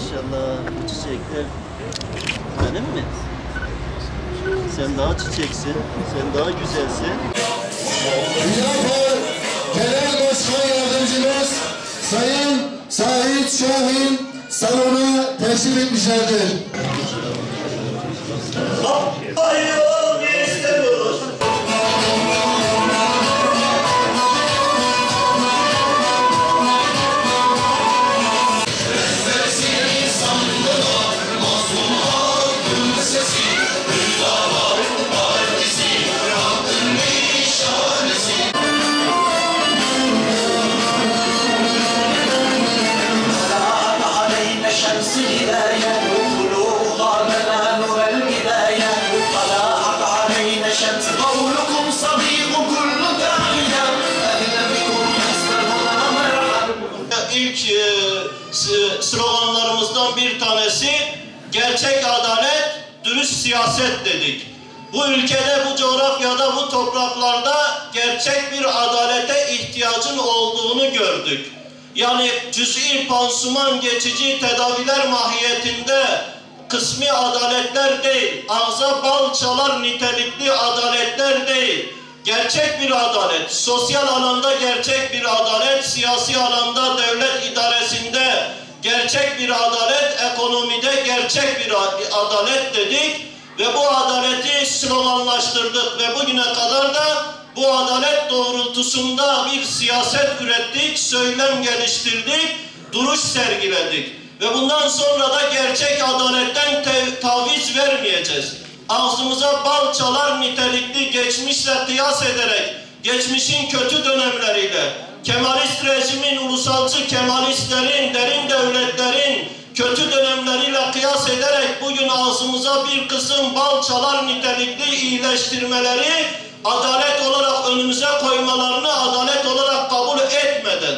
maşallah bu çiçekler benim mi? Sen daha çiçeksin, sen daha güzelsin. Hüdapar Genel Başkan Yardımcımız Sayın Sait Şahin salona teşrif etmişlerdir. Hayır, sloganlarımızdan bir tanesi gerçek adalet, dürüst siyaset dedik. Bu ülkede, bu coğrafyada, bu topraklarda gerçek bir adalete ihtiyacın olduğunu gördük. Yani cüz'i pansuman geçici tedaviler mahiyetinde kısmi adaletler değil, ağza bal çalar nitelikli adaletler değil, gerçek bir adalet, sosyal alanda gerçek bir adalet, siyasi alanda devlet idaresinde gerçek bir adalet, ekonomide gerçek bir adalet dedik ve bu adaleti sloganlaştırdık ve bugüne kadar da bu adalet doğrultusunda bir siyaset ürettik, söylem geliştirdik, duruş sergiledik. Ve bundan sonra da gerçek adaletten te- taviz vermeyeceğiz. Ağzımıza bal çalar nitelikli geçmişle kıyas ederek, geçmişin kötü dönemleriyle, Kemalist rejimin, ulusalcı Kemalistlerin, derin devletlerin kötü dönemleriyle kıyas ederek bugün ağzımıza bir kısım bal çalar nitelikli iyileştirmeleri adalet olarak önümüze koymalarını adalet olarak kabul etmeden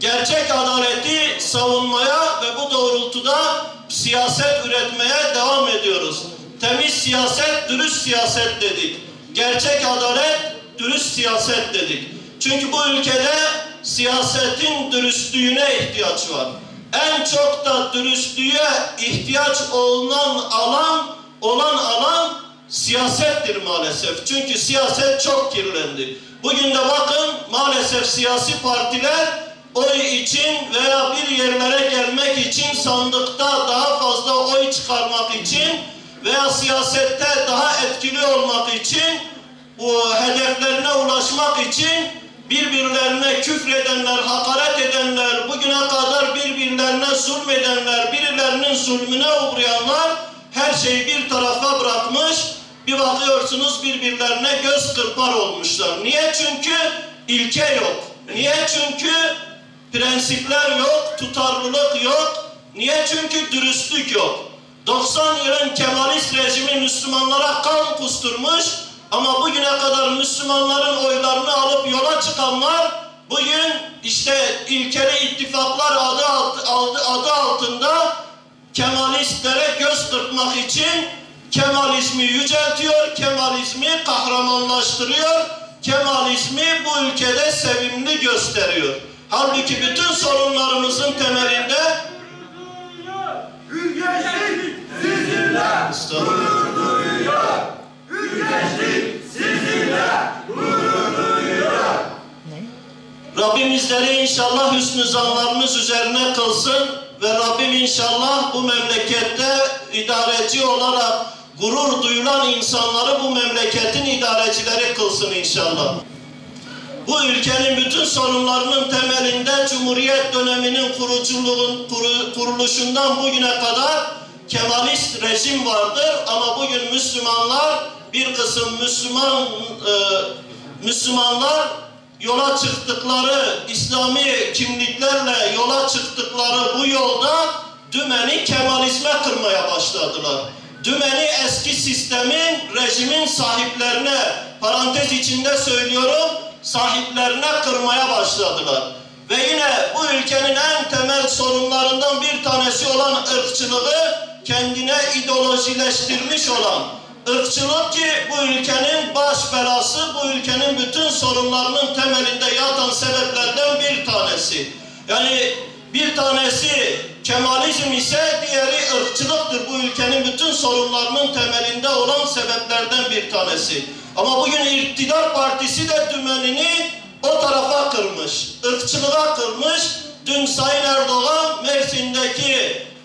gerçek adaleti savunmaya ve bu doğrultuda siyaset üretmeye devam ediyoruz. Temiz siyaset, dürüst siyaset dedik. Gerçek adalet, dürüst siyaset dedik. Çünkü bu ülkede siyasetin dürüstlüğüne ihtiyaç var. En çok da dürüstlüğe ihtiyaç olunan alan, olan alan siyasettir maalesef. Çünkü siyaset çok kirlendi. Bugün de bakın maalesef siyasi partiler oy için veya bir yerlere gelmek için sandıkta daha fazla oy çıkarmak için veya siyasette daha etkili olmak için bu hedeflerine ulaşmak için birbirlerine küfredenler, hakaret edenler, bugüne kadar birbirlerine zulmedenler, birilerinin zulmüne uğrayanlar her şeyi bir tarafa bırakmış, bir bakıyorsunuz birbirlerine göz kırpar olmuşlar. Niye? Çünkü ilke yok. Niye? Çünkü prensipler yok, tutarlılık yok. Niye? Çünkü dürüstlük yok. 90 yılın Kemalist rejimi Müslümanlara kan kusturmuş ama bugüne kadar Müslümanların oylarını alıp yola çıkanlar bugün işte ilkeli ittifaklar adı, adı, adı altında Kemalistlere göz kırpmak için Kemalizmi yüceltiyor, Kemalizmi kahramanlaştırıyor, Kemalizmi bu ülkede sevimli gösteriyor. Halbuki bütün sorunlarımızın temelinde Ülkeşlik sizinle. Ülkeşlik sizinle gurur duyuyor. Rabbim bizleri inşallah hüsnü zanlarımız üzerine kılsın ve Rabbim inşallah bu memlekette idareci olarak gurur duyulan insanları bu memleketin idarecileri kılsın inşallah. Bu ülkenin bütün sorunlarının temelinde Cumhuriyet döneminin kuruculuğun kuru- kuruluşundan bugüne kadar Kemalist rejim vardır ama bugün Müslümanlar bir kısım Müslüman e, Müslümanlar yola çıktıkları İslami kimliklerle yola çıktıkları bu yolda dümeni Kemalizme kırmaya başladılar. Dümeni eski sistemin, rejimin sahiplerine, parantez içinde söylüyorum, sahiplerine kırmaya başladılar. Ve yine bu ülkenin en temel sorunlarından bir tanesi olan ırkçılığı kendine ideolojileştirmiş olan ırkçılık ki bu ülkenin baş belası, bu ülkenin bütün sorunlarının temelinde yatan sebeplerden bir tanesi. Yani bir tanesi Kemalizm ise diğeri ırkçılıktır. Bu ülkenin bütün sorunlarının temelinde olan sebeplerden bir tanesi. Ama bugün iktidar partisi de dümenini o tarafa kırmış. ırkçılığa kırmış. Dün Sayın Erdoğan Mersin'deki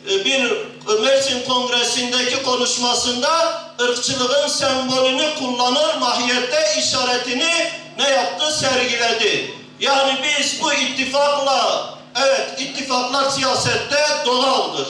e, bir e, Mersin Kongresi'ndeki konuşmasında ırkçılığın sembolünü kullanır, mahiyette işaretini ne yaptı? Sergiledi. Yani biz bu ittifakla, evet ittifaklar siyasette doğaldır.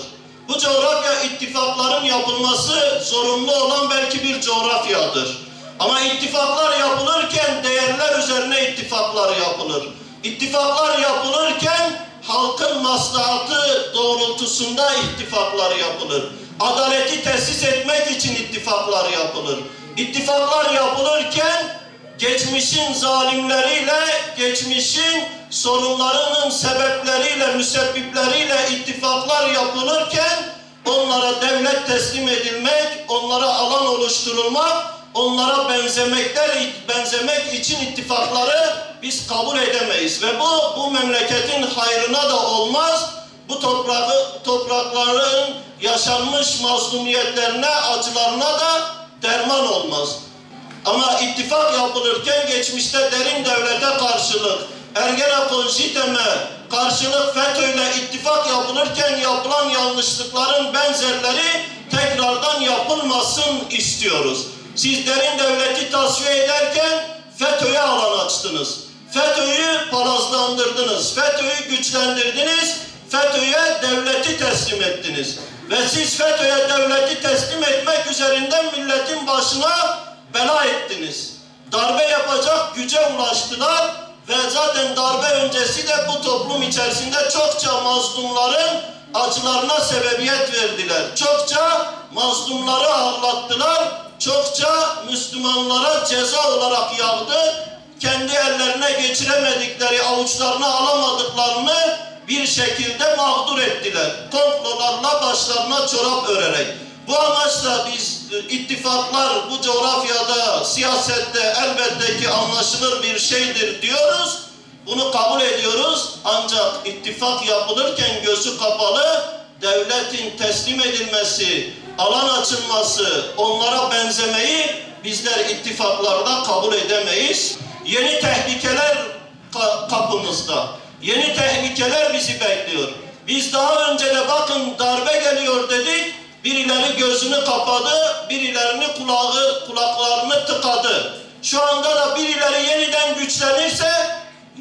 Bu coğrafya ittifakların yapılması zorunlu olan belki bir coğrafyadır. Ama ittifaklar yapılırken değerler üzerine ittifaklar yapılır. İttifaklar yapılırken halkın maslahatı doğrultusunda ittifaklar yapılır. Adaleti tesis etmek için ittifaklar yapılır. İttifaklar yapılırken geçmişin zalimleriyle, geçmişin sorunlarının sebepleriyle, müsebbipleriyle ittifaklar yapılırken onlara devlet teslim edilmek, onlara alan oluşturulmak, onlara benzemekler benzemek için ittifakları biz kabul edemeyiz ve bu bu memleketin hayrına da olmaz. Bu toprağı toprakların yaşanmış mazlumiyetlerine, acılarına da derman olmaz. Ama ittifak yapılırken geçmişte derin devlete karşılık, Ergenekon, JITEM'e karşılık FETÖ'yle ittifak yapılırken yapılan yanlışlıkların benzerleri tekrardan yapılmasın istiyoruz. Siz derin devleti tasfiye ederken FETÖ'ye alan açtınız. FETÖ'yü palazlandırdınız. FETÖ'yü güçlendirdiniz. FETÖ'ye devleti teslim ettiniz. Ve siz FETÖ'ye devleti teslim etmek üzerinden milletin başına bela ettiniz. Darbe yapacak güce ulaştılar ve zaten darbe öncesi de bu toplum içerisinde çokça mazlumların acılarına sebebiyet verdiler. Çokça mazlumları ağlattılar, çokça Müslümanlara ceza olarak yağdı. Kendi ellerine geçiremedikleri, avuçlarına alamadıklarını bir şekilde mağdur ettiler. Komplolarla başlarına çorap örerek. Bu amaçla biz e, ittifaklar bu coğrafyada, siyasette elbette ki anlaşılır bir şeydir diyoruz. Bunu kabul ediyoruz. Ancak ittifak yapılırken gözü kapalı, devletin teslim edilmesi, alan açılması, onlara benzemeyi bizler ittifaklarda kabul edemeyiz. Yeni tehlikeler ka kapımızda. Yeni tehlikeler bizi bekliyor. Biz daha önce de bakın darbe geliyor dedik. Birileri gözünü kapadı, birilerini kulağı, kulaklarını tıkadı. Şu anda da birileri yeniden güçlenirse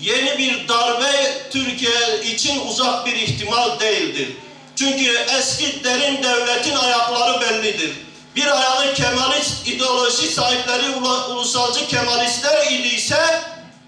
yeni bir darbe Türkiye için uzak bir ihtimal değildir. Çünkü eski derin devletin ayakları bellidir. Bir ayağı Kemalist ideoloji sahipleri ulusalcı Kemalistler idiyse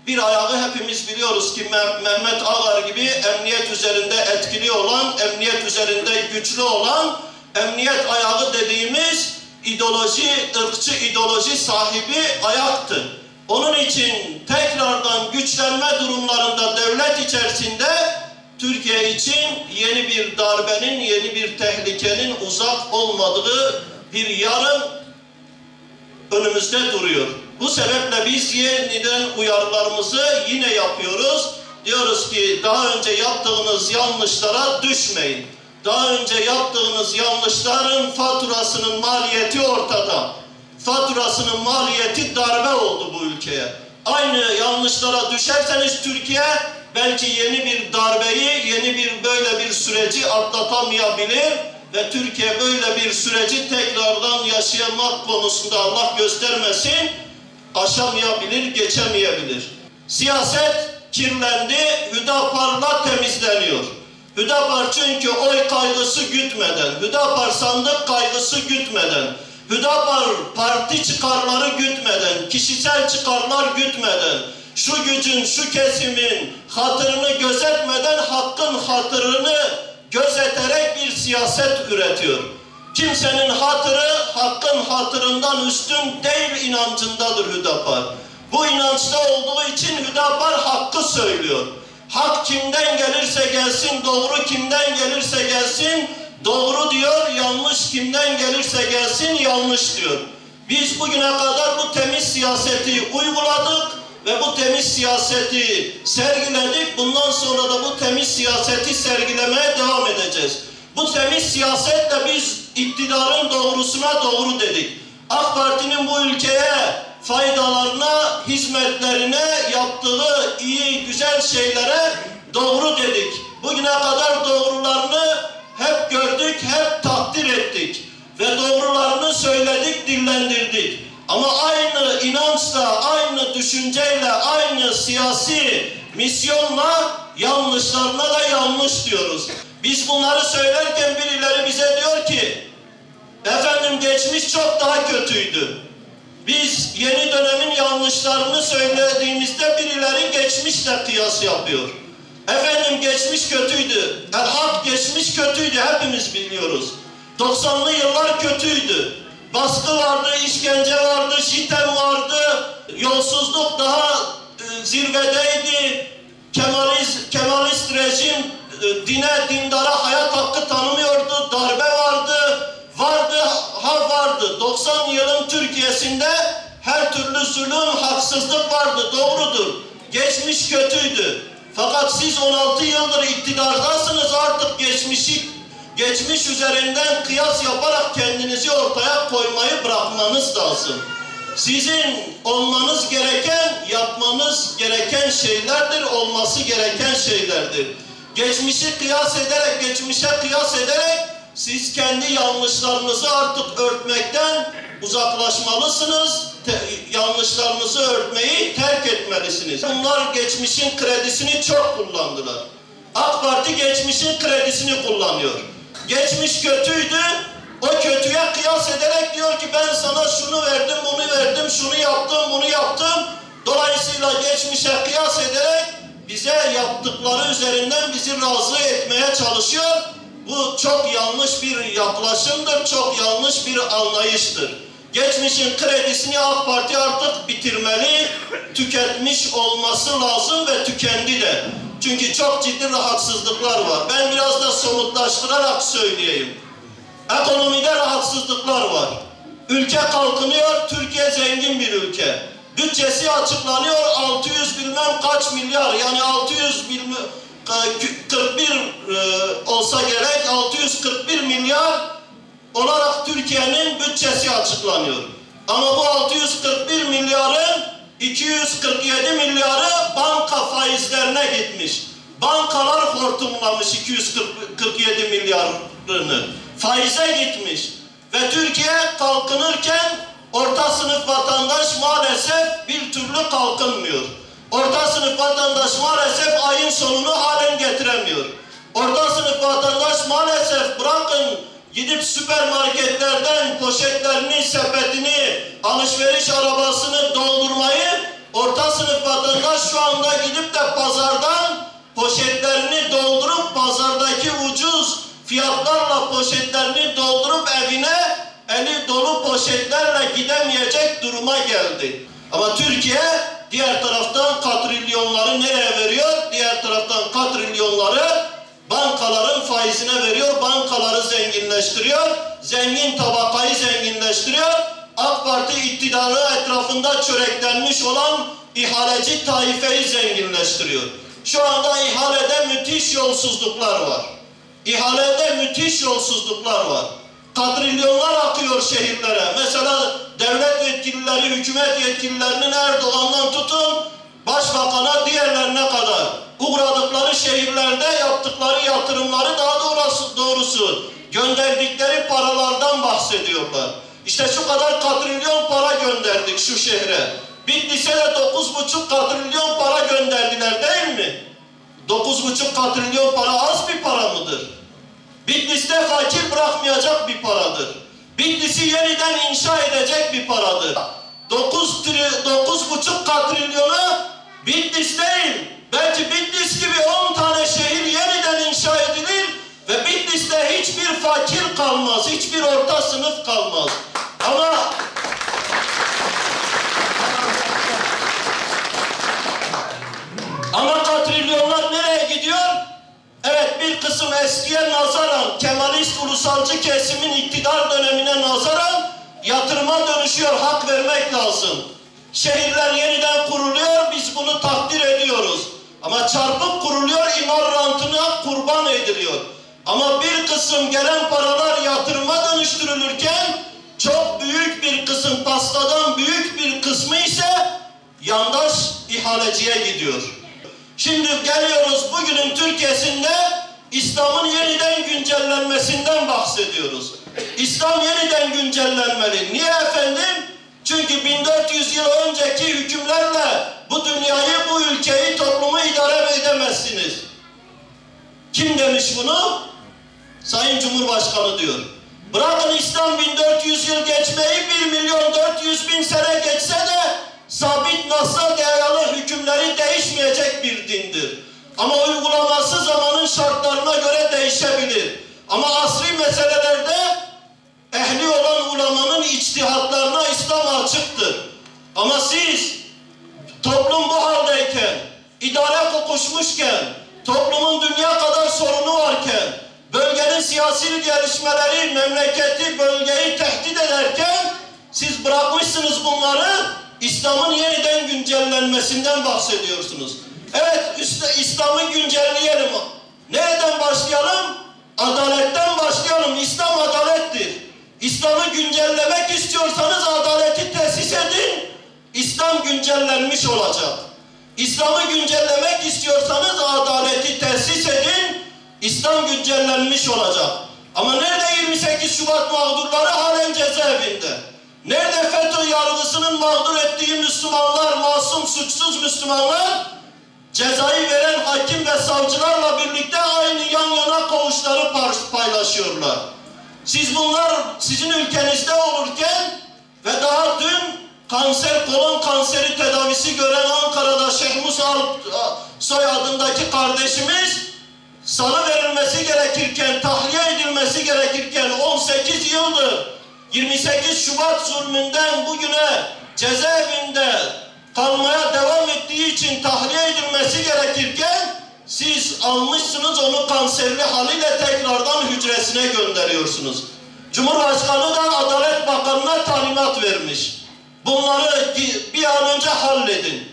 bir ayağı hepimiz biliyoruz ki Mehmet Ağar gibi emniyet üzerinde etkili olan, emniyet üzerinde güçlü olan, emniyet ayağı dediğimiz ideoloji, ırkçı ideoloji sahibi ayaktı. Onun için tekrardan güçlenme durumlarında devlet içerisinde Türkiye için yeni bir darbenin, yeni bir tehlikenin uzak olmadığı bir yarın önümüzde duruyor. Bu sebeple biz yeniden uyarılarımızı yine yapıyoruz. Diyoruz ki daha önce yaptığınız yanlışlara düşmeyin. Daha önce yaptığınız yanlışların faturasının maliyeti ortada. Faturasının maliyeti darbe oldu bu ülkeye. Aynı yanlışlara düşerseniz Türkiye belki yeni bir darbeyi, yeni bir böyle bir süreci atlatamayabilir ve Türkiye böyle bir süreci tekrardan yaşamak konusunda Allah göstermesin aşamayabilir, geçemeyebilir. Siyaset kirlendi, Hüdapar'la temizleniyor. Hüdapar çünkü oy kaygısı gütmeden, Hüdapar sandık kaygısı gütmeden, Hüdapar parti çıkarları gütmeden, kişisel çıkarlar gütmeden, şu gücün, şu kesimin hatırını gözetmeden hakkın hatırını gözeterek bir siyaset üretiyor. Kimsenin hatırı hakkın hatırından üstün değil inancındadır Hüdapar. Bu inançta olduğu için Hüdapar hakkı söylüyor. Hak kimden gelirse gelsin, doğru kimden gelirse gelsin, doğru diyor, yanlış kimden gelirse gelsin, yanlış diyor. Biz bugüne kadar bu temiz siyaseti uyguladık ve bu temiz siyaseti sergiledik. Bundan sonra da bu temiz siyaseti sergilemeye devam edeceğiz. Bu temiz siyasetle biz iktidarın doğrusuna doğru dedik. AK Parti'nin bu ülkeye faydalarına, hizmetlerine, yaptığı iyi, güzel şeylere doğru dedik. Bugüne kadar doğrularını hep gördük, hep takdir ettik. Ve doğrularını söyledik, dillendirdik. Ama aynı inançla, aynı düşünceyle, aynı siyasi misyonla yanlışlarına da yanlış diyoruz. Biz bunları söylerken birileri bize diyor ki, efendim geçmiş çok daha kötüydü. Biz yeni dönemin yanlışlarını söylediğimizde birileri geçmişle kıyas yapıyor. Efendim geçmiş kötüydü. El hak geçmiş kötüydü hepimiz biliyoruz. 90'lı yıllar kötüydü. Baskı vardı, işkence vardı, şitem vardı. Yolsuzluk daha e, zirvedeydi. Kemalist, Kemalist rejim e, dine, dindara hayat hakkı tanımıyordu. Darbe vardı. Vardı, ha vardı. 90 yılın Türkiye'sinde her türlü zulüm, haksızlık vardı. Doğrudur. Geçmiş kötüydü. Fakat siz 16 yıldır iktidardasınız artık geçmişi geçmiş üzerinden kıyas yaparak kendinizi ortaya koymayı bırakmanız lazım. Sizin olmanız gereken, yapmanız gereken şeylerdir, olması gereken şeylerdir. Geçmişi kıyas ederek, geçmişe kıyas ederek siz kendi yanlışlarınızı artık örtmekten uzaklaşmalısınız. Te- yanlışlarınızı örtmeyi terk etmelisiniz. Bunlar geçmişin kredisini çok kullandılar. AK Parti geçmişin kredisini kullanıyor. Geçmiş kötüydü. O kötüye kıyas ederek diyor ki ben sana şunu verdim, bunu verdim, şunu yaptım, bunu yaptım. Dolayısıyla geçmişe kıyas ederek bize yaptıkları üzerinden bizi razı etmeye çalışıyor. Bu çok yanlış bir yaklaşımdır, çok yanlış bir anlayıştır. Geçmişin kredisini AK Parti artık bitirmeli, tüketmiş olması lazım ve tükendi de. Çünkü çok ciddi rahatsızlıklar var. Ben biraz da somutlaştırarak söyleyeyim. Ekonomide rahatsızlıklar var. Ülke kalkınıyor, Türkiye zengin bir ülke. Bütçesi açıklanıyor 600 bilmem kaç milyar yani 600 bilmem e, 41 e, olsa gerek 641 milyar olarak Türkiye'nin bütçesi açıklanıyor. Ama bu 641 milyarın 247 milyarı banka faizlerine gitmiş. Bankalar hortumlamış 247 milyarını. Faize gitmiş. Ve Türkiye kalkınırken orta sınıf vatandaş maalesef bir türlü kalkınmıyor. Orta sınıf vatandaş maalesef ayın sonunu halen getiremiyor. Orta sınıf vatandaş maalesef bırakın gidip süpermarketlerden poşetlerini, sepetini, alışveriş arabasını doldurmayı orta sınıf vatandaş şu anda gidip de pazardan poşetlerini doldurup pazardaki ucuz fiyatlarla poşetlerini doldurup evine eli dolu poşetlerle gidemeyecek duruma geldi. Ama Türkiye diğer taraftan katrilyonları nereye veriyor? Diğer taraftan katrilyonları bankaların faizine veriyor, bankaları zenginleştiriyor, zengin tabakayı zenginleştiriyor. AK Parti iktidarı etrafında çöreklenmiş olan ihaleci taifeyi zenginleştiriyor. Şu anda ihalede müthiş yolsuzluklar var. İhalede müthiş yolsuzluklar var. Katrilyonlar akıyor şehirlere. Mesela devlet yetkilileri, hükümet yetkililerinin Erdoğan'dan tutun, başbakana diğerlerine kadar uğradıkları şehirlerde yaptıkları yatırımları daha doğrusu, doğrusu gönderdikleri paralardan bahsediyorlar. İşte şu kadar katrilyon para gönderdik şu şehre. Bitlis'e de dokuz buçuk katrilyon para gönderdiler değil mi? Dokuz buçuk katrilyon para az bir para mıdır? Bitlis'te fakir bırakmayacak bir paradır. Bitlis'i yeniden inşa edecek bir paradır. Dokuz, dokuz buçuk katrilyonu Bitlis değil, belki Bitlis gibi on tane şehir yeniden inşa edilir ve Bitlis'te hiçbir fakir kalmaz, hiçbir orta sınıf kalmaz. Ama Ama katrilyonlar nereye gidiyor? Evet bir kısım eskiye nazaran Kemalist ulusalcı kesimin iktidar dönemine nazaran yatırıma dönüşüyor. Hak vermek lazım. Şehirler yeniden kuruluyor. Biz bunu takdir ediyoruz. Ama çarpık kuruluyor. imar rantına kurban ediliyor. Ama bir kısım gelen paralar yatırıma dönüştürülürken çok büyük bir kısım pastadan büyük bir kısmı ise yandaş ihaleciye gidiyor. Şimdi geliyoruz bugünün Türkiye'sinde İslam'ın yeniden güncellenmesinden bahsediyoruz. İslam yeniden güncellenmeli. Niye efendim? Çünkü 1400 yıl önceki hükümlerle bu dünyayı, bu ülkeyi, toplumu idare edemezsiniz. Kim demiş bunu? Sayın Cumhurbaşkanı diyor. Bırakın İslam 1400 yıl geçmeyi 1 milyon 400 bin sene geçse de sabit nasla dayalı hükümleri değişmeyecek bir dindir. Ama uygulaması zamanın şartlarına göre değişebilir. Ama asri meselelerde ehli olan ulemanın açıktır. Ama siz toplum bu haldeyken, idare kokuşmuşken, toplumun dünya kadar sorunu varken, bölgenin siyasi gelişmeleri memleketi, bölgeyi tehdit ederken siz bırakmışsınız bunları İslam'ın yeniden güncellenmesinden bahsediyorsunuz. Evet İslam'ı güncelleyelim. Nereden başlayalım? Adaletten başlayalım. İslam adalettir. İslam'ı güncellemek istiyorsanız adaleti tesis edin. İslam güncellenmiş olacak. İslam'ı güncellemek istiyorsanız adaleti tesis edin. İslam güncellenmiş olacak. Ama nerede 28 Şubat mağdurları halen cezaevinde? Nerede FETÖ yargısının mağdur ettiği Müslümanlar, masum suçsuz Müslümanlar? Cezayı veren hakim ve savcılarla birlikte aynı yan yana koğuşları paylaşıyorlar. Siz bunlar sizin ülkenizde olurken ve daha dün kanser, kolon kanseri tedavisi gören Ankara'da Şeyh Musa soy adındaki kardeşimiz salı verilmesi gerekirken, tahliye edilmesi gerekirken 18 yıldır 28 Şubat zulmünden bugüne cezaevinde kalmaya devam ettiği için tahliye edilmesi gerekirken siz almışsınız onu kanserli haliyle tekrardan hücresine gönderiyorsunuz. Cumhurbaşkanı da Adalet Bakanı'na talimat vermiş. Bunları bir an önce halledin.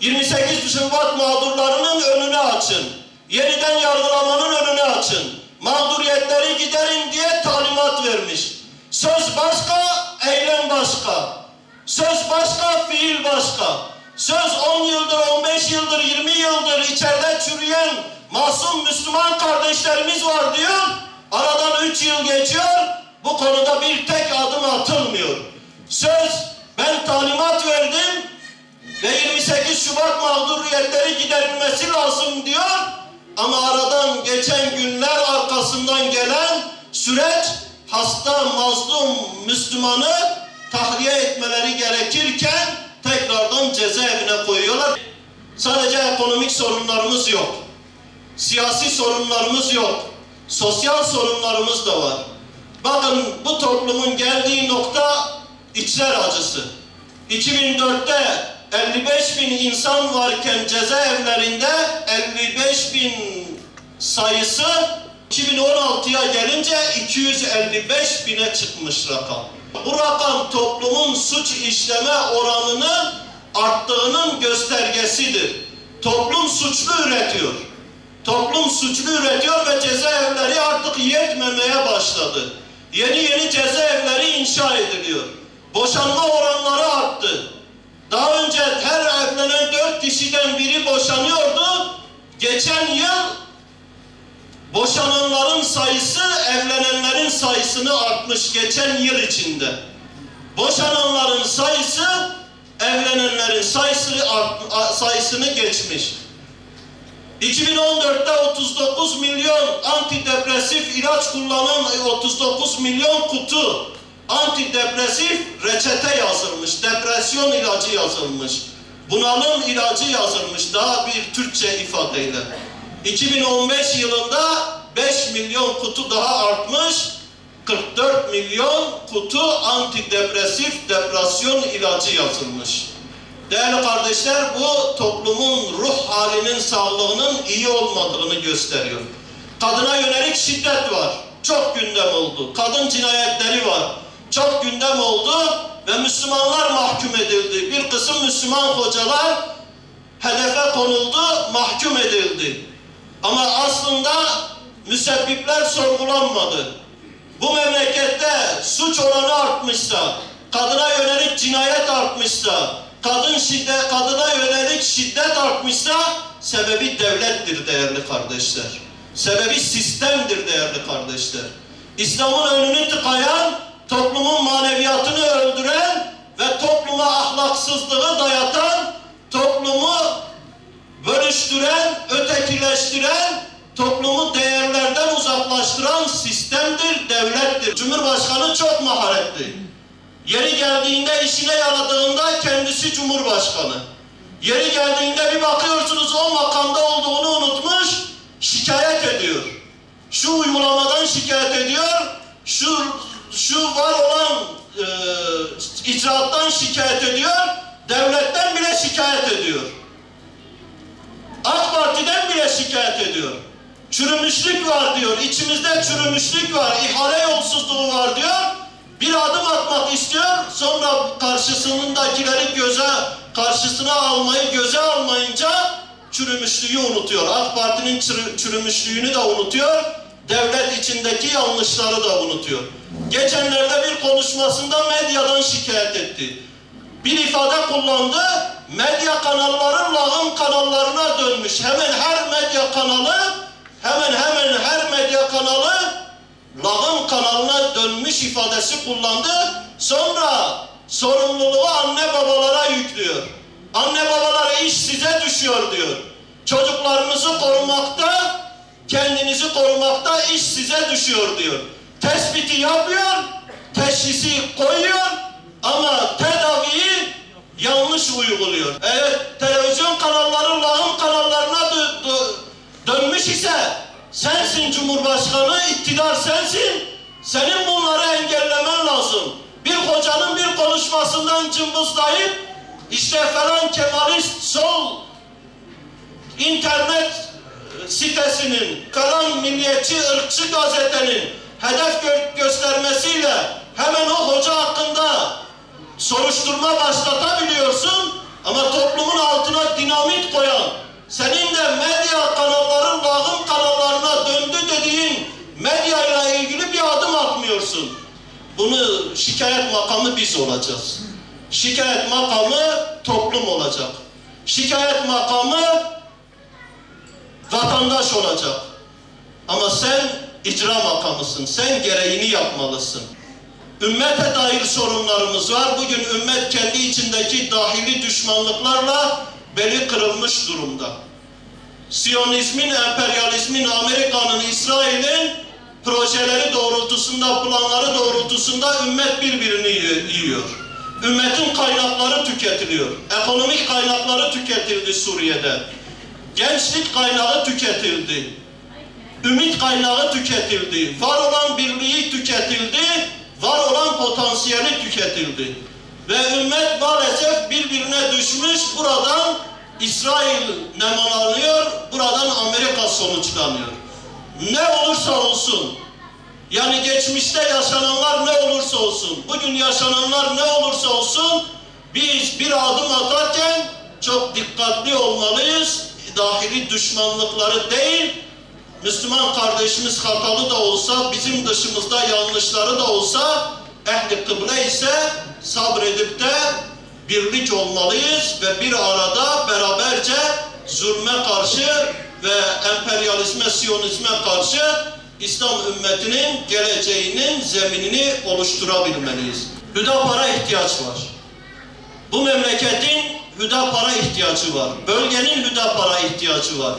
28 Şubat mağdurlarının önünü açın. Yeniden yargılamanın önünü açın. Mağduriyetleri giderin diye talimat vermiş. Söz başka, eylem başka. Söz başka, fiil başka. Söz 10 yıldır, 15 yıldır, 20 yıldır içeride çürüyen masum Müslüman kardeşlerimiz var diyor. Aradan 3 yıl geçiyor. Bu konuda bir tek adım atılmıyor. Söz ben talimat verdim ve 28 Şubat mağduriyetleri giderilmesi lazım diyor. Ama aradan geçen günler arkasından gelen süreç hasta, mazlum Müslümanı tahliye etmeleri gerekirken tekrardan cezaevine koyuyorlar. Sadece ekonomik sorunlarımız yok. Siyasi sorunlarımız yok. Sosyal sorunlarımız da var. Bakın bu toplumun geldiği nokta içler acısı. 2004'te 55 bin insan varken cezaevlerinde 55 bin sayısı 2016'ya gelince 255 bine çıkmış rakam. Bu rakam toplumun suç işleme oranının arttığının göstergesidir. Toplum suçlu üretiyor. Toplum suçlu üretiyor ve cezaevleri artık yetmemeye başladı. Yeni yeni cezaevleri inşa ediliyor. Boşanma oranları arttı. Daha önce her evlenen dört kişiden biri boşanıyordu. Geçen yıl boşananların sayısı evlenenlerin sayısını artmış geçen yıl içinde. Boşananların sayısı evlenenlerin sayısını, art, sayısını geçmiş. 2014'te 39 milyon antidepresif ilaç kullanan 39 milyon kutu antidepresif reçete yazılmış, depresyon ilacı yazılmış, bunalım ilacı yazılmış daha bir Türkçe ifadeyle. 2015 yılında 5 milyon kutu daha artmış, 44 milyon kutu antidepresif depresyon ilacı yazılmış. Değerli kardeşler bu toplumun ruh halinin sağlığının iyi olmadığını gösteriyor. Kadına yönelik şiddet var. Çok gündem oldu. Kadın cinayetleri var. Çok gündem oldu ve Müslümanlar mahkum edildi. Bir kısım Müslüman hocalar hedefe konuldu, mahkum edildi. Ama aslında müsebbipler sorgulanmadı. Bu memlekette suç oranı artmışsa, kadına yönelik cinayet artmışsa, kadın şiddet, kadına yönelik şiddet artmışsa sebebi devlettir değerli kardeşler. Sebebi sistemdir değerli kardeşler. İslam'ın önünü tıkayan, toplumun maneviyatını öldüren ve topluma ahlaksızlığı dayatan, toplumu bölüştüren, ötekileştiren, toplumu değerlerden uzaklaştıran sistemdir, devlettir. Cumhurbaşkanı çok maharetli. Yeri geldiğinde işine yaradığında kendisi Cumhurbaşkanı. Yeri geldiğinde bir bakıyorsunuz o makamda olduğunu unutmuş, şikayet ediyor. Şu uygulamadan şikayet ediyor, şu şu var olan e, icraattan şikayet ediyor, devletten bile şikayet ediyor. AK Parti'den bile şikayet ediyor. Çürümüşlük var diyor, içimizde çürümüşlük var, ihale yolsuzluğu var diyor. Bir adım atmak istiyor, sonra karşısındakileri göze, karşısına almayı göze almayınca çürümüşlüğü unutuyor. AK Parti'nin çürü, çürümüşlüğünü de unutuyor, devlet içindeki yanlışları da unutuyor. Geçenlerde bir konuşmasında medyadan şikayet etti. Bir ifade kullandı, medya kanalları lağım kanallarına dönmüş. Hemen her medya kanalı, hemen hemen her medya kanalı lağım kanalına dönmüş ifadesi kullandı. Sonra sorumluluğu anne babalara yüklüyor. Anne babalara iş size düşüyor diyor. Çocuklarınızı korumakta, kendinizi korumakta iş size düşüyor diyor. Tespiti yapıyor, teşhisi koyuyor ama tedaviyi yanlış uyguluyor. Evet, televizyon kanalları lağım kanallarına dö- dö- dönmüş ise sensin Cumhurbaşkanı, iktidar sensin. Senin bunları engellemen lazım. Bir hocanın bir konuşmasından cımbızlayıp işte falan Kemalist sol internet sitesinin, kalan milliyetçi ırkçı gazetenin hedef gö- göstermesiyle hemen o hoca hakkında soruşturma başlatabiliyorsun ama toplumun altına dinamit koyan, senin de medya kanalların lağım kanallarına döndü dediğin medyayla ilgili bir adım atmıyorsun. Bunu şikayet makamı biz olacağız. Şikayet makamı toplum olacak. Şikayet makamı vatandaş olacak. Ama sen icra makamısın. Sen gereğini yapmalısın. Ümmete dair sorunlarımız var. Bugün ümmet kendi içindeki dahili düşmanlıklarla beli kırılmış durumda. Siyonizmin, emperyalizmin, Amerika'nın, İsrail'in projeleri doğrultusunda, planları doğrultusunda ümmet birbirini yiyor. Ümmetin kaynakları tüketiliyor. Ekonomik kaynakları tüketildi Suriye'de. Gençlik kaynağı tüketildi. Ümit kaynağı tüketildi. Var olan birliği tüketildi. Var olan potansiyeli tüketildi. Ve ümmet maalesef birbirine düşmüş. Buradan İsrail nemalanıyor. Buradan Amerika sonuçlanıyor. Ne olursa olsun. Yani geçmişte yaşananlar ne olursa olsun. Bugün yaşananlar ne olursa olsun. Biz bir adım atarken çok dikkatli olmalıyız. Dahili düşmanlıkları değil, Müslüman kardeşimiz hatalı da olsa, bizim dışımızda yanlışları da olsa, ehli kıble ise sabredip de birlik olmalıyız ve bir arada beraberce zulme karşı ve emperyalizme, siyonizme karşı İslam ümmetinin geleceğinin zeminini oluşturabilmeliyiz. Hüdapar'a ihtiyaç var. Bu memleketin Hüdapar'a ihtiyacı var. Bölgenin Hüdapar'a ihtiyacı var.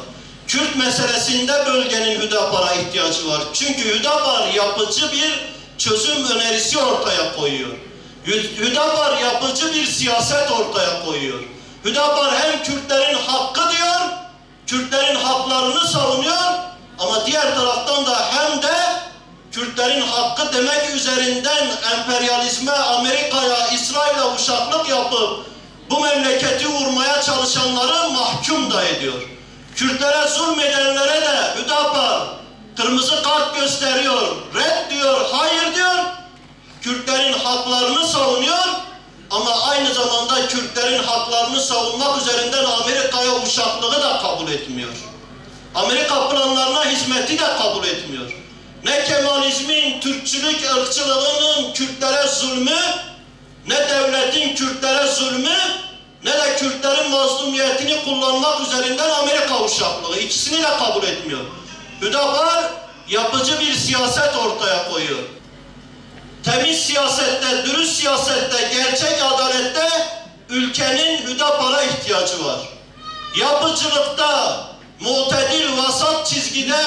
Kürt meselesinde bölgenin Hüdapar'a ihtiyacı var. Çünkü Hüdapar yapıcı bir çözüm önerisi ortaya koyuyor. Hü- Hüdapar yapıcı bir siyaset ortaya koyuyor. Hüdapar hem Kürtlerin hakkı diyor, Kürtlerin haklarını savunuyor ama diğer taraftan da hem de Kürtlerin hakkı demek üzerinden emperyalizme, Amerika'ya, İsrail'e uşaklık yapıp bu memleketi vurmaya çalışanları mahkum da ediyor. Kürtlere zulmedenlere de Hüdapar kırmızı kart gösteriyor, red diyor, hayır diyor. Kürtlerin haklarını savunuyor ama aynı zamanda Kürtlerin haklarını savunmak üzerinden Amerika'ya uşaklığı da kabul etmiyor. Amerika planlarına hizmet hizmeti de kabul etmiyor. Ne Kemalizmin, Türkçülük ırkçılığının Kürtlere zulmü, ne devletin Kürtlere zulmü, ne de Kürtlerin mazlumiyetini kullanmak üzerinden Amerika uşaklığı. ikisini de kabul etmiyor. Hüdapar yapıcı bir siyaset ortaya koyuyor. Temiz siyasette, dürüst siyasette, gerçek adalette ülkenin Hüdapar'a ihtiyacı var. Yapıcılıkta, mutedil vasat çizgide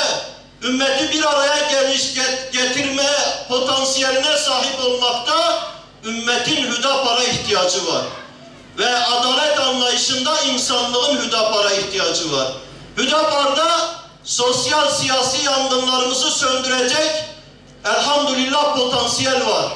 ümmeti bir araya geliş get- getirme potansiyeline sahip olmakta ümmetin Hüdapar'a ihtiyacı var. Ve adalet anlayışında insanlığın Hüdapar'a ihtiyacı var. Hüdapar'da sosyal siyasi yangınlarımızı söndürecek elhamdülillah potansiyel var.